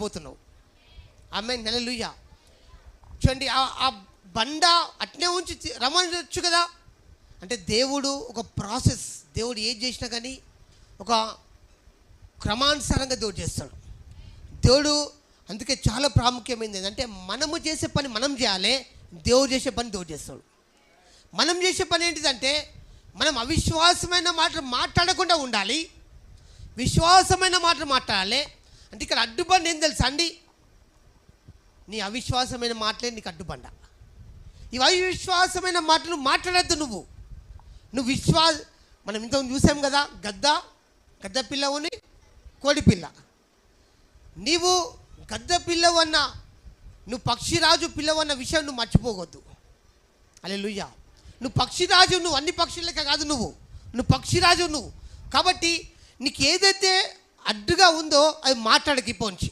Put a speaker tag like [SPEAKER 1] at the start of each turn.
[SPEAKER 1] పోతున్నావు. ఆమె నెలలుయ్యా చూడండి ఆ- ఆ బండ అట్నే ఉంచి రమ్మనొచ్చు కదా? అంటే దేవుడు ఒక ప్రాసెస్. దేవుడు ఏం చేసినా కానీ ఒక క్రమానుసారంగా దేవుడు చేస్తాడు. దేవుడు అందుకే చాలా ప్రాముఖ్యమైనది ఏంటంటే మనము చేసే పని మనం చేయాలి దేవుడు చేసే పని దేవుడు చేస్తాడు. మనం చేసే పని ఏంటిదంటే మనం అవిశ్వాసమైన మాటలు మాట్లాడకుండా ఉండాలి విశ్వాసమైన మాటలు మాట్లాడాలి అంటే ఇక్కడ అడ్డుబండ ఏం తెలుసా అండి? నీ అవిశ్వాసమైన మాటలే నీకు అడ్డుబండ ఇవి అవిశ్వాసమైన మాటలు మాట్లాడద్దు నువ్వు. నువ్వు విశ్వాస మనం ఇంతకు చూసాం కదా గద్ద గద్ద పిల్లవుని కోడి పిల్ల. నీవు గద్ద పిల్లవన్న నువ్వు పక్షిరాజు పిల్లవన్న విషయం నువ్వు మర్చిపోవద్దు. అలే నువ్వు పక్షిరాజు నువ్వు అన్ని పక్షులకే కాదు నువ్వు. నువ్వు పక్షిరాజు నువ్వు. కాబట్టి నీకు ఏదైతే అడ్డుగా ఉందో అది మాట్లాడకి పోంచి